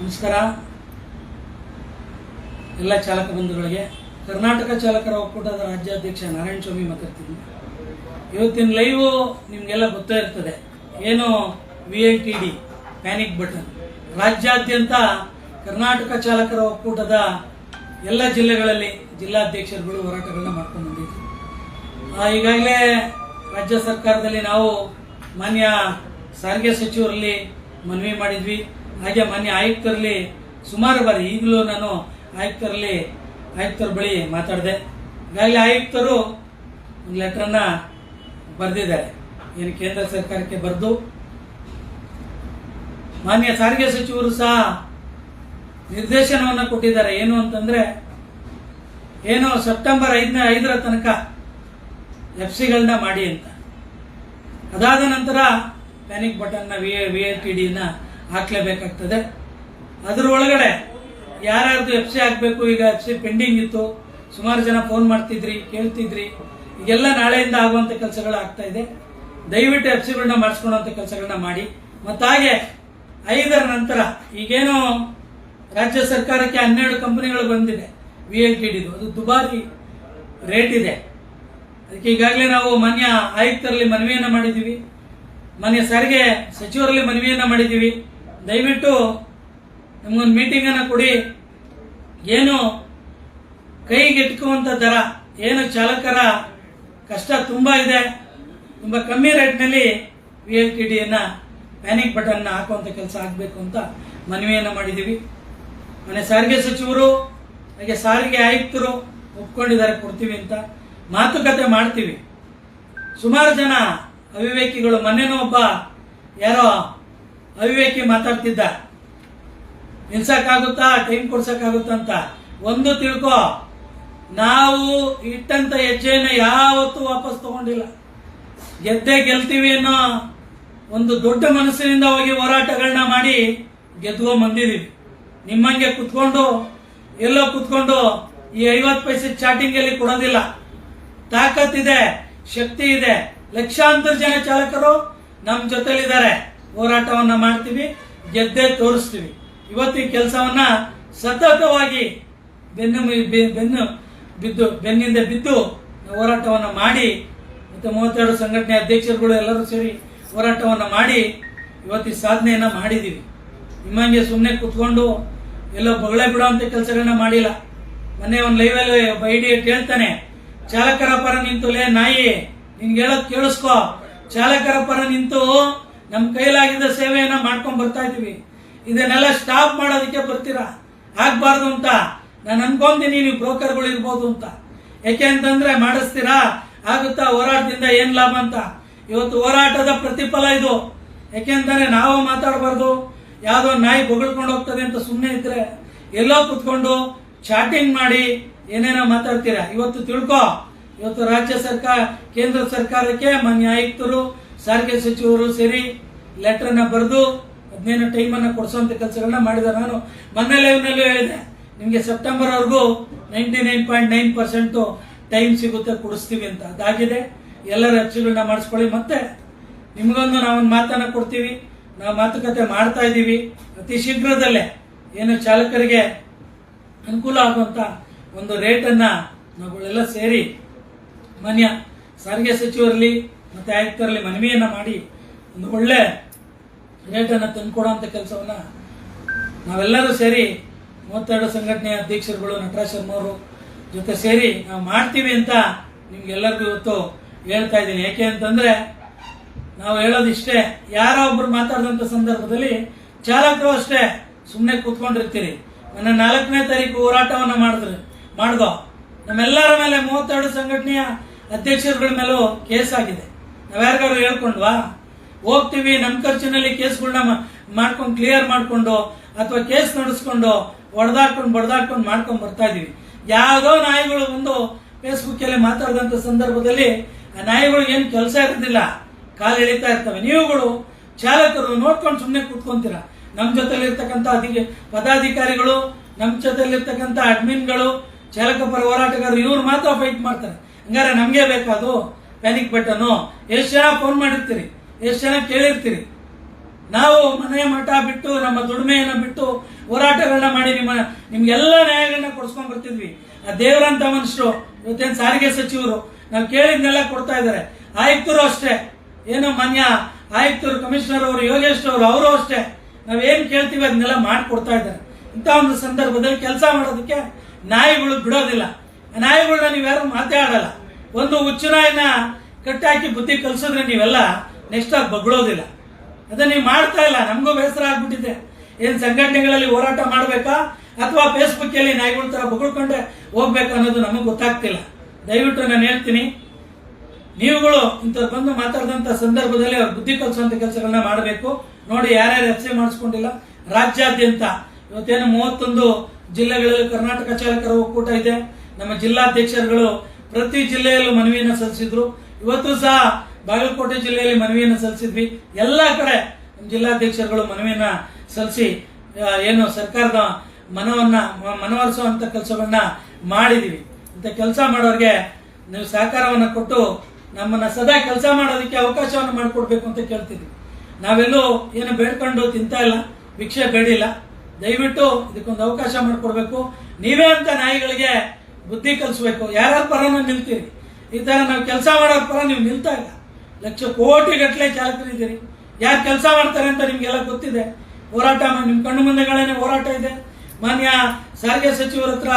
ನಮಸ್ಕಾರ. ಎಲ್ಲ ಚಾಲಕ ಬಂಧುಗಳಿಗೆ, ಕರ್ನಾಟಕ ಚಾಲಕರ ಒಕ್ಕೂಟದ ರಾಜ್ಯಾಧ್ಯಕ್ಷ ನಾರಾಯಣ ಸ್ವಾಮಿ ಮಾತಾಡ್ತೀನಿ ಇವತ್ತಿನ ಲೈವು ನಿಮಗೆಲ್ಲ ಗೊತ್ತಾ ಇರ್ತದೆ. ಏನು V L T D panic button ರಾಜ್ಯಾದ್ಯಂತ ಕರ್ನಾಟಕ ಚಾಲಕರ ಒಕ್ಕೂಟದ ಎಲ್ಲ ಜಿಲ್ಲೆಗಳಲ್ಲಿ ಜಿಲ್ಲಾಧ್ಯಕ್ಷರುಗಳು ಹೋರಾಟಗಳನ್ನ ಮಾಡ್ಕೊಂಡು ಬಂದಿದ್ರು. ಈಗಾಗಲೇ ರಾಜ್ಯ ಸರ್ಕಾರದಲ್ಲಿ ನಾವು ಮಾನ್ಯ ಸಾರಿಗೆ ಸಚಿವರಲ್ಲಿ ಮನವಿ ಮಾಡಿದ್ವಿ. ಹಾಗೆ ಮಾನ್ಯ ಆಯುಕ್ತರಲ್ಲಿ ಸುಮಾರು ಬಾರಿ ಈಗಲೂ ನಾನು ಆಯುಕ್ತರಲ್ಲಿ, ಆಯುಕ್ತರ ಬಳಿ ಮಾತಾಡಿದೆ. ಈಗಾಗಲೇ ಆಯುಕ್ತರು ಒಂದು ಲೆಟ್ರನ್ನ ಬರೆದಿದ್ದಾರೆ. ಏನು ಕೇಂದ್ರ ಸರ್ಕಾರಕ್ಕೆ ಬರೆದು. ಮಾನ್ಯ ಸಾರಿಗೆ ಸಚಿವರು ಸಹ ನಿರ್ದೇಶನವನ್ನು ಕೊಟ್ಟಿದ್ದಾರೆ. ಏನು ಅಂತಂದ್ರೆ, ಏನು ಸೆಪ್ಟೆಂಬರ್ ಐದನೇ, ಐದರ ತನಕ ಎಫ್ ಸಿಗಳನ್ನ ಮಾಡಿ ಅಂತ. ಅದಾದ ನಂತರ ಪ್ಯಾನಿಕ್ ಬಟನ್ನ ವಿ ವಿ ಎಲ್ ಟಿ ಡಿನ ಹಾಕ್ಲೇಬೇಕಾಗ್ತದೆ. ಅದ್ರ ಒಳಗಡೆ ಯಾರ್ಯಾರ್ದು ಎಫ್ ಸಿ ಹಾಕಬೇಕು ಈಗ ಎಫ್ ಸಿ ಪೆಂಡಿಂಗ್ ಇತ್ತು, ಸುಮಾರು ಜನ ಫೋನ್ ಮಾಡ್ತಿದ್ರಿ, ಕೇಳ್ತಿದ್ರಿ, ಈಗೆಲ್ಲ ನಾಳೆಯಿಂದ ಆಗುವಂಥ ಕೆಲಸಗಳು ಆಗ್ತಾ ಇದೆ. ದಯವಿಟ್ಟು ಎಫ್ ಸಿಗಳನ್ನ ಮಾಡಿಸ್ಕೊಳ್ಳುವಂಥ ಕೆಲಸಗಳನ್ನ ಮಾಡಿ. ಮತ್ತಾಗೆ ಐದರ ನಂತರ ಈಗೇನು ರಾಜ್ಯ ಸರ್ಕಾರಕ್ಕೆ ಹನ್ನೆರಡು ಕಂಪನಿಗಳು ಬಂದಿದೆ ವಿ ಎಲ್ ಟಿ ಡಿದು ಅದು ದುಬಾರಿ ರೇಟ್ ಇದೆ. ಅದಕ್ಕೆ ಈಗಾಗಲೇ ನಾವು ಮಾನ್ಯ ಆಯುಕ್ತರಲ್ಲಿ ಮನವಿಯನ್ನು ಮಾಡಿದ್ದೀವಿ. ಮಾನ್ಯ ಸಾರಿಗೆ ಸಚಿವರಲ್ಲಿ ಮನವಿಯನ್ನು ಮಾಡಿದ್ದೀವಿ. ದಯವಿಟ್ಟು ನಮಗೊಂದು ಮೀಟಿಂಗನ್ನು ಕೊಡಿ. ಏನು ಕೈಗೆಟುಕುವಂಥ ದರ, ಏನು ಚಾಲಕರ ಕಷ್ಟ ತುಂಬ ಇದೆ. ತುಂಬ ಕಮ್ಮಿ ರೇಟ್ನಲ್ಲಿ ವಿ ಎಲ್ ಟಿ ಡಿಯನ್ನು ಪ್ಯಾನಿಕ್ ಬಟನ್ನ ಹಾಕುವಂಥ ಕೆಲಸ ಆಗಬೇಕು ಅಂತ ಮನವಿಯನ್ನು ಮಾಡಿದ್ದೀವಿ ಮನೆ ಸಾರಿಗೆ ಸಚಿವರು, ಹಾಗೆ ಸಾರಿಗೆ ಆಯುಕ್ತರು ಒಪ್ಕೊಂಡಿದ್ದಾರೆ ಕೊಡ್ತೀವಿ ಅಂತ ಮಾತುಕತೆ ಮಾಡ್ತೀವಿ. ಸುಮಾರು ಜನ ಅವಿವೇಕಿಗಳು, ಮೊನ್ನೆನೂ ಒಬ್ಬ ಯಾರೋ ಅವಿವೇಕಿ ಮಾತಾಡ್ತಿದ್ದ. ನಿಲ್ಸಕ್ಕಾಗುತ್ತಾ? ಟೈಮ್ ಕೊಡ್ಸಕ್ಕಾಗುತ್ತಾ ಅಂತ. ಒಂದು ತಿಳ್ಕೊ. ನಾವು ಇಟ್ಟಂತ ಹೆಜ್ಜೆಯನ್ನು ಯಾವತ್ತೂ ವಾಪಸ್ ತಗೊಂಡಿಲ್ಲ. ಗೆದ್ದೆ ಗೆಲ್ತೀವಿ ಅನ್ನೋ ಒಂದು ದೊಡ್ಡ ಮನಸ್ಸಿನಿಂದ ಹೋಗಿ ಹೋರಾಟಗಳನ್ನ ಮಾಡಿ ಗೆದ್ಕೊ ಬಂದಿದ್ದೀವಿ ನಿಮ್ಮಂಗೆ ಕುತ್ಕೊಂಡು, ಎಲ್ಲೋ ಕುತ್ಕೊಂಡು ಈ ಐವತ್ತು ಪೈಸೆ ಚಾಟಿಂಗ್ ಅಲ್ಲಿ ಕೊಡೋದಿಲ್ಲ. ತಾಕತ್ತಿದೆ, ಶಕ್ತಿ ಇದೆ. ಲಕ್ಷಾಂತರ ಜನ ಚಾಲಕರು ನಮ್ಮ ಜೊತೆಲಿದ್ದಾರೆ. ಹೋರಾಟವನ್ನ ಮಾಡ್ತೀವಿ, ಗೆದ್ದೆ ತೋರಿಸ್ತೀವಿ. ಇವತ್ತಿನ ಕೆಲಸವನ್ನ ಸತತವಾಗಿ ಬೆನ್ನು ಬೆನ್ನು ಬಿದ್ದು, ಬೆನ್ನಿಂದ ಬಿದ್ದು ಹೋರಾಟವನ್ನ ಮಾಡಿ, ಮತ್ತೆ ಮೂವತ್ತೆರಡು ಸಂಘಟನೆ ಅಧ್ಯಕ್ಷರುಗಳು ಎಲ್ಲರೂ ಸೇರಿ ಹೋರಾಟವನ್ನು ಮಾಡಿ ಇವತ್ತಿನ ಸಾಧನೆಯನ್ನ ಮಾಡಿದೀವಿ. ನಿಮ್ಮಂಗೆ ಸುಮ್ಮನೆ ಕುತ್ಕೊಂಡು ಎಲ್ಲೋ ಬೊಗಳೆ ಬಿಡುವಂಥ ಕೆಲಸಗಳನ್ನ ಮಾಡಿಲ್ಲ. ಮೊನ್ನೆ ಒಂದು ಲೈವಲ್ಲಿ ಒಬ್ಬ ಐಡಿ ಕೇಳ್ತಾನೆ, ಚಾಲಕರ ಪರ ನಿಂತು ಲೇ ನಾಯಿ, ನಿನ್ಗೆ ಹೇಳೋದು ಕೇಳಿಸ್ಕೊ. ಚಾಲಕರ ಪರ ನಿಂತು ನಮ್ಮ ಕೈಲಾಗಿದ್ದ ಸೇವೆಯನ್ನ ಮಾಡ್ಕೊಂಡು ಬರ್ತಾ ಇದೀವಿ ಇದನ್ನೆಲ್ಲ ಸ್ಟಾಪ್ ಮಾಡೋದಕ್ಕೆ ಬರ್ತೀರಾ? ಆಗ್ಬಾರ್ದು ಅಂತ ನಾನು ಅನ್ಕೊಂತೀನಿ ನೀವು ಬ್ರೋಕರ್ಗಳು ಇರ್ಬೋದು ಅಂತ. ಯಾಕೆ ಅಂತಂದ್ರೆ ಮಾಡಿಸ್ತೀರಾ? ಆಗುತ್ತಾ ಹೋರಾಟದಿಂದ ಏನ್ ಲಾಭ ಅಂತ. ಇವತ್ತು ಹೋರಾಟದ ಪ್ರತಿಫಲ ಇದು. ಯಾಕೆಂತಾನೆ ನಾವು ಮಾತಾಡಬಾರ್ದು. ಯಾವ್ದೋ ನಾಯಿ ಬೊಗಳ್ಕೊಂಡು ಹೋಗ್ತದೆ ಅಂತ ಸುಮ್ಮನೆ ಇದ್ರೆ ಎಲ್ಲೋ ಕುತ್ಕೊಂಡು ಚಾಟಿಂಗ್ ಮಾಡಿ ಏನೇನೋ ಮಾತಾಡ್ತೀರಾ? ಇವತ್ತು ತಿಳ್ಕೊ. ಇವತ್ತು ರಾಜ್ಯ ಸರ್ಕಾರ, ಕೇಂದ್ರ ಸರ್ಕಾರಕ್ಕೆ ಮಾನ್ಯ ಆಯುಕ್ತರು ಸಾರಿಗೆ ಸಚಿವರು ಸೇರಿ ಲೆಟರ್ನ ಬರೆದು ಹದಿನೈದು ಟೈಮನ್ನು ಕೊಡಿಸುವಂತ ಕೆಲಸಗಳನ್ನ ಮಾಡಿದ್ದಾರೆ. ನಾನು ಮೊನ್ನೆ ಲೈವ್ನಲ್ಲೂ ಹೇಳಿದೆ, ನಿಮಗೆ ಸೆಪ್ಟೆಂಬರ್ವರೆಗೂ ninety nine point nine percent time ಸಿಗುತ್ತೆ, ಕೊಡಿಸ್ತೀವಿ ಅಂತ. ಅದಾಗಿದೆ. ಎಲ್ಲರ ಅರ್ಜಿಗಳನ್ನ ಮಾಡಿಸ್ಕೊಳ್ಳಿ. ಮತ್ತೆ ನಿಮಗೊಂದು ನಾವೊಂದು ಮಾತನ್ನ ಕೊಡ್ತೀವಿ. ನಾವು ಮಾತುಕತೆ ಮಾಡ್ತಾ ಇದ್ದೀವಿ ಅತಿ ಶೀಘ್ರದಲ್ಲೇ ಏನು ಚಾಲಕರಿಗೆ ಅನುಕೂಲ ಆಗುವಂತ ಒಂದು ರೇಟನ್ನ ನಾವುಗಳೆಲ್ಲ ಸೇರಿ ಮಾನ್ಯ ಸಾರಿಗೆ ಸಚಿವರಲ್ಲಿ ಮತ್ತೆ ಆಯುಕ್ತರಲ್ಲಿ ಮನವಿಯನ್ನ ಮಾಡಿ ಒಂದು ಒಳ್ಳೆ ರೇಟನ್ನು ತಂದುಕೊಡುವಂಥ ಕೆಲಸವನ್ನ ನಾವೆಲ್ಲರೂ ಸೇರಿ ಮೂವತ್ತೆರಡು ಸಂಘಟನೆಯ ಅಧ್ಯಕ್ಷರುಗಳು ನಟರಾಜ್ ಶರ್ಮ ಅವರು ಜೊತೆ ಸೇರಿ ನಾವು ಮಾಡ್ತೀವಿ ಅಂತ ನಿಮ್ಗೆಲ್ಲರಿಗೂ ಇವತ್ತು ಹೇಳ್ತಾ ಇದ್ದೀನಿ. ಯಾಕೆ ಅಂತಂದ್ರೆ ನಾವು ಹೇಳೋದಿಷ್ಟೇ, ಯಾರೋ ಒಬ್ರು ಮಾತಾಡಿದಂಥ ಸಂದರ್ಭದಲ್ಲಿ ಚಾಲಕರು ಅಷ್ಟೇ ಸುಮ್ಮನೆ ಕೂತ್ಕೊಂಡಿರ್ತೀರಿ. ನನ್ನ ನಾಲ್ಕನೇ ತಾರೀಕು ಹೋರಾಟವನ್ನು ಮಾಡಿದ್ರು, ಮಾಡ್ದೋ. ನಮ್ಮೆಲ್ಲರ ಮೇಲೆ ಮೂವತ್ತೆರಡು ಸಂಘಟನೆಯ ಅಧ್ಯಕ್ಷರುಗಳ ಮೇಲೂ ಕೇಸ್ ಆಗಿದೆ. ನಾವ್ಯಾರಿಗಾರು ಹೇಳ್ಕೊಂಡ್ವಾ? ಹೋಗ್ತೀವಿ ನಮ್ಮ ಖರ್ಚಿನಲ್ಲಿ ಕೇಸ್ಗಳನ್ನ ಮಾಡ್ಕೊಂಡು ಕ್ಲಿಯರ್ ಮಾಡ್ಕೊಂಡು, ಅಥವಾ ಕೇಸ್ ನಡೆಸ್ಕೊಂಡು ಹೊಡೆದಾಡ್ಕೊಂಡು ಬಡ್ದಾಡ್ಕೊಂಡು ಮಾಡ್ಕೊಂಡು ಬರ್ತಾ ಇದೀವಿ ಯಾವುದೋ ನಾಯಿಗಳು ಬಂದು ಫೇಸ್ಬುಕ್ ಅಲ್ಲಿ ಮಾತಾಡಿದಂಥ ಸಂದರ್ಭದಲ್ಲಿ ಆ ನಾಯಿಗಳು ಏನು ಕೆಲಸ ಇರೋದಿಲ್ಲ. ಕಾಲು ಎಳಿತಾ ಇರ್ತವೆ. ನೀವುಗಳು ಚಾಲಕರು ನೋಡ್ಕೊಂಡು ಸುಮ್ಮನೆ ಕೂತ್ಕೊಂತೀರ. ನಮ್ಮ ಜೊತೆಲಿರ್ತಕ್ಕಂಥ ಅಧಿಕ, ಪದಾಧಿಕಾರಿಗಳು ನಮ್ಮ ಜೊತೆಲಿರ್ತಕ್ಕಂಥ ಅಡ್ಮಿನ್ಗಳು ಚಾಲಕ ಪರ ಹೋರಾಟಗಾರರು ಇವ್ರು ಮಾತ್ರ ಫೈಟ್ ಮಾಡ್ತಾರೆ. ಹಂಗಾರೆ ನಮಗೆ ಬೇಕಾದು ಪ್ಯಾನಿಕ್ ಬಟನು ಎಷ್ಟು ಜನ ಫೋನ್ ಮಾಡಿರ್ತೀರಿ? ಎಷ್ಟು ಜನ ಕೇಳಿರ್ತೀರಿ? ನಾವು ಮನೆ ಮಠ ಬಿಟ್ಟು, ನಮ್ಮ ದುಡಿಮೆಯನ್ನು ಬಿಟ್ಟು ಹೋರಾಟಗಳನ್ನ ಮಾಡಿ ನಿಮ್ಮ, ನಿಮ್ಗೆಲ್ಲ ನ್ಯಾಯಗಳನ್ನ ಕೊಡಿಸ್ಕೊಂಡ್ ಬರ್ತಿದ್ವಿ. ಆ ದೇವರಂತ ಮನುಷ್ಯರು ಇವತ್ತೇನು ಸಾರಿಗೆ ಸಚಿವರು, ನಾವು ಕೇಳಿದ್ನೆಲ್ಲ ಕೊಡ್ತಾ ಇದ್ದಾರೆ ಆಯುಕ್ತರು ಅಷ್ಟೇ. ಏನು ಮಾನ್ಯ, ಆಯುಕ್ತರು, ಕಮಿಷನರ್ ಅವರು, ಯೋಗೇಶ್ ಅವರು ಅವರು ಅಷ್ಟೇ. ನಾವೇನು ಕೇಳ್ತೀವಿ ಅದನ್ನೆಲ್ಲ ಮಾಡಿಕೊಡ್ತಾ ಇದ್ದಾರೆ ಇಂಥ ಒಂದು ಸಂದರ್ಭದಲ್ಲಿ ಕೆಲಸ ಮಾಡೋದಕ್ಕೆ ನಾಯಿಗಳು ಬಿಡೋದಿಲ್ಲ. ನಾಯಿಗಳನ್ನ ನೀವು ಯಾರು ಮಾತಾಡಲ್ಲ ಒಂದು ಹುಚ್ಚುರಾಯನ ಕಟ್ಟಾಕಿ ಬುದ್ಧಿ ಕಲಿಸಿದ್ರೆ ನೀವೆಲ್ಲ ನೆಕ್ಸ್ಟ್ ಆಗಿ ಬಗ್ಳೋದಿಲ್ಲ. ಅದನ್ನ ನೀವು ಮಾಡ್ತಾ ಇಲ್ಲ, ನಮಗೂ ಬೇಸರ ಆಗ್ಬಿಟ್ಟಿದೆ. ಏನು ಸಂಘಟನೆಗಳಲ್ಲಿ ಹೋರಾಟ ಮಾಡಬೇಕಾ? ಅಥವಾ ಫೇಸ್ಬುಕ್ ಅಲ್ಲಿ ನಾಯಿಗಳ ತರ ಬಗಳ್ಕೊಂಡೆ ಹೋಗ್ಬೇಕು ಅನ್ನೋದು ನಮಗೆ ಗೊತ್ತಾಗ್ತಿಲ್ಲ. ದಯವಿಟ್ಟು ನಾನು ಹೇಳ್ತೀನಿ, ನೀವುಗಳು ಇಂಥವ್ರು ಬಂದು ಮಾತಾಡಿದಂಥ ಸಂದರ್ಭದಲ್ಲಿ ಅವ್ರ ಬುದ್ಧಿ ಕಲಿಸುವಂತ ಕೆಲಸಗಳನ್ನ ಮಾಡಬೇಕು. ನೋಡಿ ಯಾರ್ಯಾರು ಎಫ್ ಸಿ ಮಾಡಿಸ್ಕೊಂಡಿಲ್ಲ. ರಾಜ್ಯಾದ್ಯಂತ ಇವತ್ತೇನು ಮೂವತ್ತೊಂದು ಜಿಲ್ಲೆಗಳಲ್ಲಿ ಕರ್ನಾಟಕ ಚಾಲಕರ ಒಕ್ಕೂಟ ಇದೆ. ನಮ್ಮ ಜಿಲ್ಲಾಧ್ಯಕ್ಷರುಗಳು ಪ್ರತಿ ಜಿಲ್ಲೆಯಲ್ಲೂ ಮನವಿಯನ್ನು ಸಲ್ಲಿಸಿದ್ರು. ಇವತ್ತು ಸಹ ಬಾಗಲಕೋಟೆ ಜಿಲ್ಲೆಯಲ್ಲಿ ಮನವಿಯನ್ನು ಸಲ್ಲಿಸಿದ್ವಿ. ಎಲ್ಲ ಕಡೆ ಜಿಲ್ಲಾಧ್ಯಕ್ಷರುಗಳು ಮನವಿಯನ್ನ ಸಲ್ಲಿಸಿ ಏನು ಸರ್ಕಾರದ ಮನವನ್ನ, ಮ- ಮನವೊಲಿಸುವಂತ ಕೆಲಸವನ್ನ ಮಾಡಿದೀವಿ. ಅಂತ ಕೆಲಸ ಮಾಡೋರಿಗೆ ನೀವು ಸಹಕಾರವನ್ನು ಕೊಟ್ಟು ನಮ್ಮನ್ನ ಸದಾ ಕೆಲಸ ಮಾಡೋದಕ್ಕೆ ಅವಕಾಶವನ್ನು ಮಾಡಿಕೊಡ್ಬೇಕು ಅಂತ ಕೇಳ್ತಿದ್ವಿ. ನಾವೆಲ್ಲೂ ಏನು ಬೇಡ್ಕೊಂಡು ತಿಂತಾ ಇಲ್ಲ, ಭಿಕ್ಷೆ ಬೇಡಿಲ್ಲ. ದಯವಿಟ್ಟು ಇದಕ್ಕೊಂದು ಅವಕಾಶ ಮಾಡಿಕೊಡ್ಬೇಕು. ನೀವೇ ಅಂತ ನಾಯಿಗಳಿಗೆ ಬುದ್ಧಿ ಕಲಿಸ್ಬೇಕು. ಯಾರ್ಯಾರ ಪರನ ನಿಲ್ತೀರಿ? ಈ ತರ ನಾವು ಕೆಲಸ ಮಾಡೋರ ಪರ ನೀವು ನಿಲ್ತಾ ಇಲ್ಲ. ಲಕ್ಷ ಕೋಟಿ ಗಟ್ಟಲೆ ಚಾಲಕರಿದ್ದೀರಿ ಯಾರು ಕೆಲಸ ಮಾಡ್ತಾರೆ ಅಂತ ನಿಮಗೆಲ್ಲ ಗೊತ್ತಿದೆ? ಹೋರಾಟ ನಿಮ್ಮ ನಿಮ್ ಕಣ್ಣು ಮುಂದೆಗಳೇನೆ ಹೋರಾಟ ಇದೆ. ಮಾನ್ಯ ಸಾರಿಗೆ ಸಚಿವರ ಹತ್ರ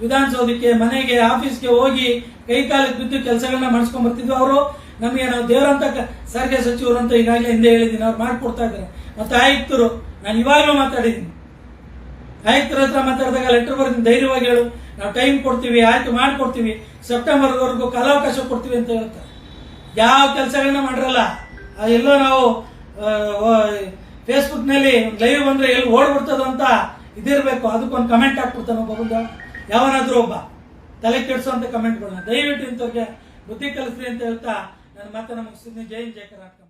ವಿಧಾನಸೌಧಕ್ಕೆ, ಮನೆಗೆ, ಆಫೀಸ್ಗೆ ಹೋಗಿ ಕೈ ಕಾಲಕ್ಕೆ ಬಿದ್ದು ಕೆಲಸಗಳನ್ನ ಮಾಡಿಸ್ಕೊಂಡ್ ಬರ್ತಿದ್ವಿ ಅವರು. ನಮಗೆ ನಾವು ದೇವರಂತ ಸಾರಿಗೆ ಸಚಿವರು ಅಂತ ಈಗಾಗಲೇ ಹಿಂದೆ ಹೇಳಿದ್ದೀನಿ. ಅವ್ರು ಮಾಡ್ಕೊಡ್ತಾ ಇದ್ದಾರೆ. ಮತ್ತೆ ಆಯುಕ್ತರು, ನಾನು ಇವಾಗಲೂ ಮಾತಾಡಿದ್ದೀನಿ. ಆಯುಕ್ತರ ಹತ್ರ ಮಾತಾಡಿದಾಗ ಲೆಟರ್ ಬರ್ತೀನಿ ಧೈರ್ಯವಾಗಿ ಹೇಳು. ನಾವು ಟೈಮ್ ಕೊಡ್ತೀವಿ, ಆಯ್ತು ಮಾಡಿಕೊಡ್ತೀವಿ. ಸೆಪ್ಟೆಂಬರ್ವರೆಗೂ ಕಾಲಾವಕಾಶ ಕೊಡ್ತೀವಿ ಅಂತ ಹೇಳ್ತಾರೆ ಯಾವ ಕೆಲಸಗಳನ್ನ ಮಾಡಿರಲ್ಲ ಎಲ್ಲೋ ನಾವು ಫೇಸ್ಬುಕ್ನಲ್ಲಿ ಲೈವ್ ಬಂದರೆ ಎಲ್ಲಿ ಓಡ್ಬಿಡ್ತದ ಅಂತ ಇದಿರಬೇಕು. ಅದಕ್ಕೊಂದು ಕಮೆಂಟ್ ಹಾಕ್ಬಿಡ್ತಾನೆ ಒಬ್ಬ ಯಾವನಾದರೂ ಒಬ್ಬ. ತಲೆ ಕೆಡಿಸುವಂಥ ಕಮೆಂಟ್ಗಳನ್ನ ದಯವಿಟ್ಟು ಇಂಥವ್ರಿಗೆ ಬುದ್ಧಿ ಕಲಿಸ್ರಿ ಅಂತ ಹೇಳ್ತಾ ನನ್ನ ಮಾತನ್ನು ಮುಗಿಸಿದ್ನಿ ಜೈ ಹಿಂದ್, ಜೈ ಕರ್ನಾಟಕ.